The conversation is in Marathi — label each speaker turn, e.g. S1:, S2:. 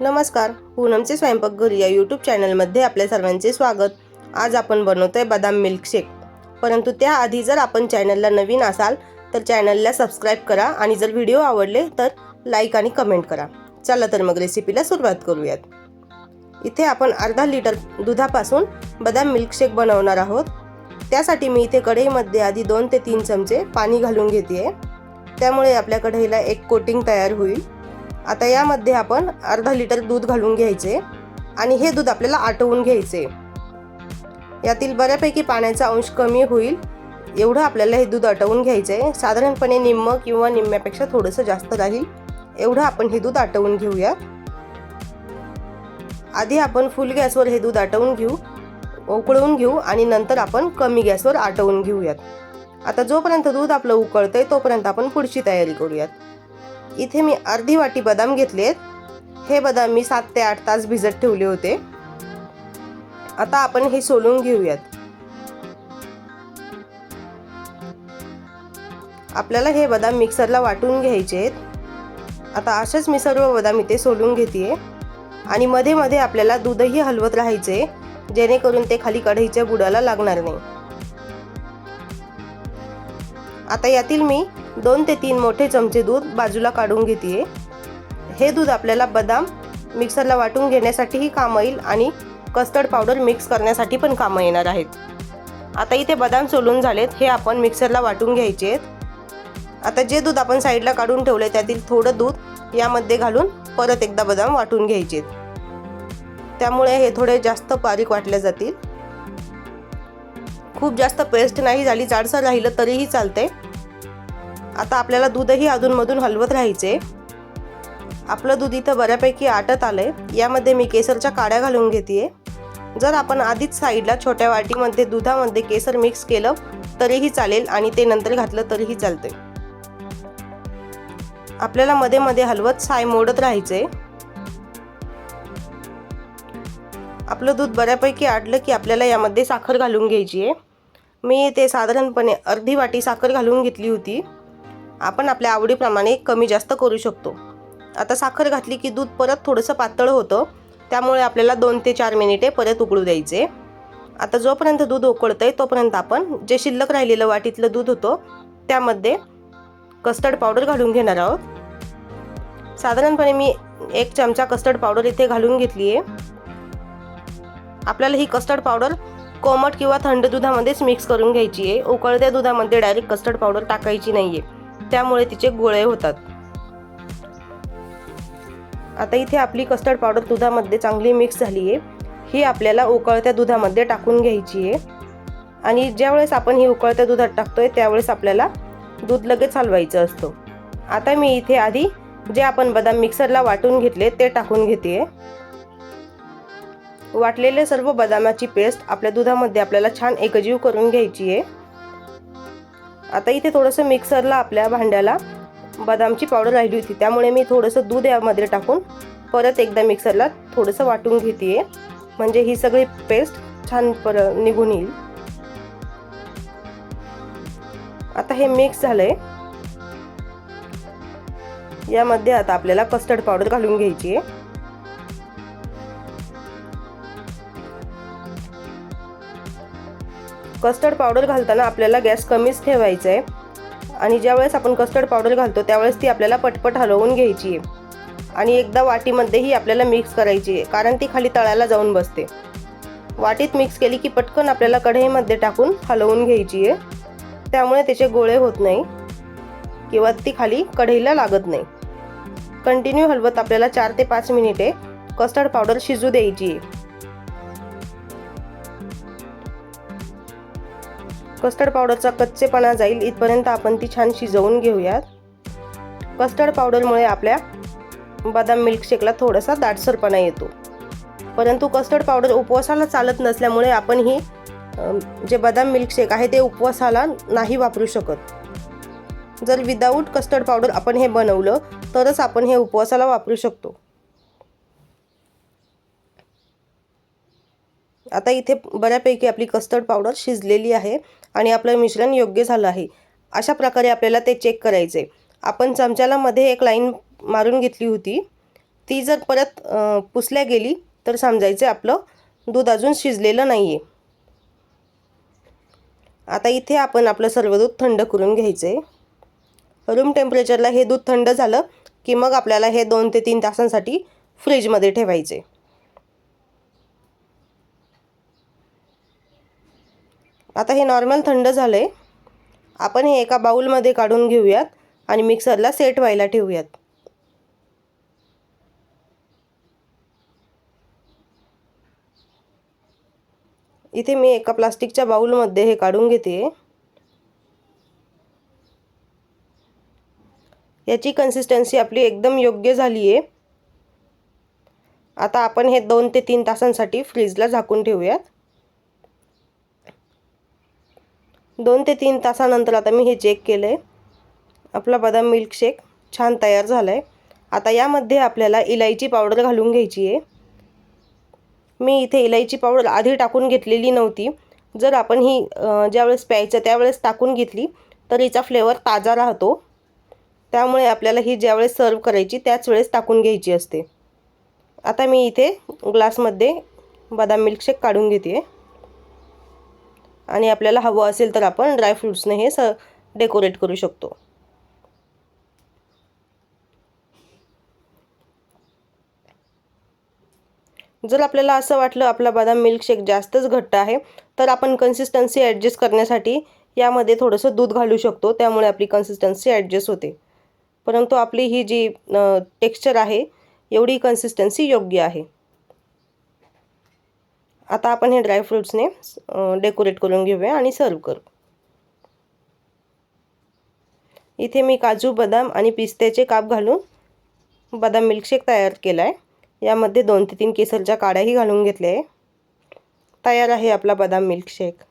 S1: नमस्कार पूनमचे स्वयंपाकघर या यूट्यूब चॅनलमध्ये आपल्या सर्वांचे स्वागत. आज आपण बनवतोय बदाम मिल्कशेक परंतु त्याआधी जर आपण चॅनलला नवीन असाल तर चॅनलला सबस्क्राईब करा आणि जर व्हिडिओ आवडले तर लाईक आणि कमेंट करा. चला तर मग रेसिपीला सुरुवात करूयात. इथे आपण अर्धा लिटर दुधापासून बदाम मिल्कशेक बनवणार आहोत. त्यासाठी मी इथे कढईमध्ये आधी दोन ते तीन चमचे पाणी घालून घेते त्यामुळे आपल्या कढईला एक कोटिंग तयार होईल. आता यामध्ये आपण अर्धा लिटर दूध घालून घ्यायचे आणि हे दूध आपल्याला आटवून घ्यायचे. यातील बऱ्यापैकी पाण्याचा अंश कमी होईल एवढं आपल्याला हे दूध आटवून घ्यायचं आहे साधारणपणे निम्म किंवा निम्म्यापेक्षा थोडंसं जास्त राहील एवढं आपण हे दूध आटवून घेऊया. आधी आपण फुल गॅसवर हे दूध आटवून घेऊ उकळवून घेऊ आणि नंतर आपण कमी गॅसवर आटवून घेऊयात. आता जोपर्यंत दूध आपलं उकळतंय तोपर्यंत आपण पुढची तयारी करूयात. इथे मी अर्धी वाटी बदाम घेतले आहेत हे बदाम मी सात ते आठ तास भिजत ठेवले होते. आता आपण हे सोलून घेऊयात. आपल्याला हे बदाम मिक्सरला वाटून घ्यायचे आहेत. आता असेच मी सर्व बदाम इथे सोलून घेते आणि मध्ये मध्ये आपल्याला दूधही हलवत राहायचे जेणेकरून ते खाली कढईच्या बुडाला लागणार नाही. आता यातील मी दोन ते तीन मोठे चमचे दूध बाजूला काढून घेते हे दूध आपल्याला बदाम मिक्सरला वाटून घेण्यासाठीही काम येईल आणि कस्टर्ड पावडर मिक्स करण्यासाठी पण कामं येणार आहेत. आता इथे बदाम सोलून झालेत हे आपण मिक्सरला वाटून घ्यायचे आहेत. आता जे दूध आपण साईडला काढून ठेवले त्यातील थोडं दूध यामध्ये घालून परत एकदा बदाम वाटून घ्यायचे त्यामुळे हे थोडे जास्त बारीक वाटले जातील. खूप जास्त पेस्ट नाही झाली जाडसर राहिलं तरीही चालते आता आपल्याला दूधही अधूनमधून हलवत राहायचे. आपलं दूध इथं बऱ्यापैकी आटत आलंय. यामध्ये मी केसरच्या काड्या घालून घेते जर आपण आधीच साईडला छोट्या वाटीमध्ये दुधामध्ये केसर मिक्स केलं तरीही चालेल आणि ते नंतर घातलं तरीही चालते आपल्याला मध्ये मध्ये हलवत साय मोडत राहायचे आपलं दूध बऱ्यापैकी आटलं की आपल्याला यामध्ये साखर घालून घ्यायची आहे मी ते साधारणपणे अर्धी वाटी साखर घालून घेतली होती. आपण आपल्या आवडीप्रमाणे कमी जास्त करू शकतो. आता साखर घातली की दूध परत थोडंसं पातळ होतं त्यामुळे आपल्याला दोन ते चार मिनिटे परत उकळू द्यायचे. आता जोपर्यंत दूध उकळतं आहे तोपर्यंत आपण जे शिल्लक राहिलेलं वाटीतलं दूध होतं त्यामध्ये कस्टर्ड पावडर घालून घेणार आहोत. साधारणपणे मी एक चमचा कस्टर्ड पावडर इथे घालून घेतली आहे आपल्याला ही कस्टर्ड पावडर कोमट किंवा थंड दुधामध्येच मिक्स करून घ्यायची आहे उकळत्या दुधामध्ये डायरेक्ट कस्टर्ड पावडर टाकायची नाही आहे त्यामुळे तिचे गोळे होतात. आता इथे आपली कस्टर्ड पावडर दुधामध्ये चांगली मिक्स झाली आहे ही आपल्याला उकळत्या दुधामध्ये टाकून घ्यायची आहे आणि ज्यावेळेस आपण ही उकळत्या दुधात टाकतोय त्यावेळेस आपल्याला दूध लगेच हलवायचं असतं. आता मी इथे आधी जे आपण बदाम मिक्सरला वाटून घेतले ते टाकून घेते वाटलेले सर्व बदामाची पेस्ट आपल्या दुधामध्ये आपल्याला छान एकजीव करून घ्यायची आहे आता इथे थोडंसं मिक्सरला आपल्या भांड्याला बदामची पावडर राहिली होती. त्यामुळे मी थोडंसं दूध यामध्ये टाकून परत एकदा मिक्सरला थोडंसं वाटून घेते म्हणजे ही सगळी पेस्ट छान पर निघून येईल. आता हे मिक्स झालंय. यामध्ये आता आपल्याला कस्टर्ड पावडर घालून घ्यायची आहे. कस्टर्ड पावडर घालताना आपल्याला गॅस कमीच ठेवायचा आहे. आणि ज्यावेळेस आपण कस्टर्ड पावडर घालतो त्यावेळेस ती आपल्याला पटपट हलवून घ्यायची आहे. आणि एकदा वाटीमध्येही आपल्याला मिक्स करायची आहे कारण ती खाली तळायला जाऊन बसते. वाटीत मिक्स केली की पटकन आपल्याला कढईमध्ये टाकून हलवून घ्यायची आहे. त्यामुळे त्याचे गोळे होत नाही किंवा ती खाली कढईला लागत नाही. कंटिन्यू हलवत आपल्याला चार ते पाच मिनिटे कस्टर्ड पावडर शिजू द्यायची आहे. कस्टर्ड पावडरचा कच्चेपणा जाईल. इथपर्यंत आपण ती छान शिजवून घेऊयात. कस्टर्ड पावडरमुळे आपल्या बदाम मिल्कशेकला थोडासा दाटसरपणा येतो. परंतु कस्टर्ड पावडर उपवासाला चालत नसल्यामुळे आपण ही जे बदाम मिल्कशेक आहे ते उपवासाला नाही वापरू शकत. जर विदाऊट कस्टर्ड पावडर आपण हे बनवलं तरच आपण हे उपवासाला वापरू शकतो. आता इथे बऱ्यापैकी आपली कस्टर्ड पावडर शिजलेली आहे आणि आपलं मिश्रण योग्य झालं आहे. अशा प्रकारे आपल्याला ते चेक करायचे आपण चमच्याला मध्ये एक लाईन मारून घेतली होती. ती जर परत पुसल्या गेली तर समजायचं आपलं दूध अजून शिजलेलं नाही आहे आता इथे आपण आपलं सर्व दूध थंड करून घ्यायचे रूम टेम्परेचरला हे दूध थंड झालं की मग आपल्याला हे दोन ते तीन तासांसाठी फ्रीजमध्ये ठेवायचे आता हे नॉर्मल थंड झालं आहे आपण हे एका बाऊलमध्ये काढून घेऊयात आणि मिक्सरला सेट व्हायला ठेवूयात. इथे मी एका प्लास्टिकच्या बाऊलमध्ये हे काढून घेते. याची कन्सिस्टन्सी आपली एकदम योग्य झाली आहे आता आपण हे दोन ते तीन तासांसाठी फ्रीजला झाकून ठेवूयात. दोन ते तीन तासानंतर आता मी हे चेक केलं आहे आपला बदाम मिल्कशेक छान तयार झाला आहे आता यामध्ये आपल्याला इलायची पावडर घालून घ्यायची आहे. मी इथे इलायची पावडर आधी टाकून घेतलेली नव्हती. जर आपण ही ज्यावेळेस प्यायचं त्यावेळेस टाकून घेतली तर हिचा फ्लेवर ताजा राहतो. त्यामुळे आपल्याला ही ज्यावेळेस सर्व करायची त्याच वेळेस टाकून घ्यायची असते. आता मी इथे ग्लासमध्ये बदाम मिल्कशेक काढून घेते आणि आपल्याला हवं असेल तर आपण ड्रायफ्रूट्सने हे स डेकोरेट करू शकतो. जर आपल्याला असं वाटलं आपला बदाम मिल्कशेक जास्तच घट्ट आहे तर आपण कन्सिस्टन्सी ॲडजस्ट करण्यासाठी यामध्ये थोडंसं दूध घालू शकतो. त्यामुळे आपली कन्सिस्टन्सी ॲडजस्ट होते. परंतु आपली ही जी टेक्स्चर आहे एवढी कन्सिस्टन्सी योग्य आहे. आता आपण हे ड्रायफ्रूट्सने डेकोरेट करून घेऊया आणि सर्व करू. इथे मी काजू बदाम आणि पिस्त्याचे काप घालून बदाम मिल्कशेक तयार केला आहे यामध्ये दोन ते तीन केसरच्या काड्याही घालून घेतल्या आहे. तयार आहे आपला बदाम मिल्कशेक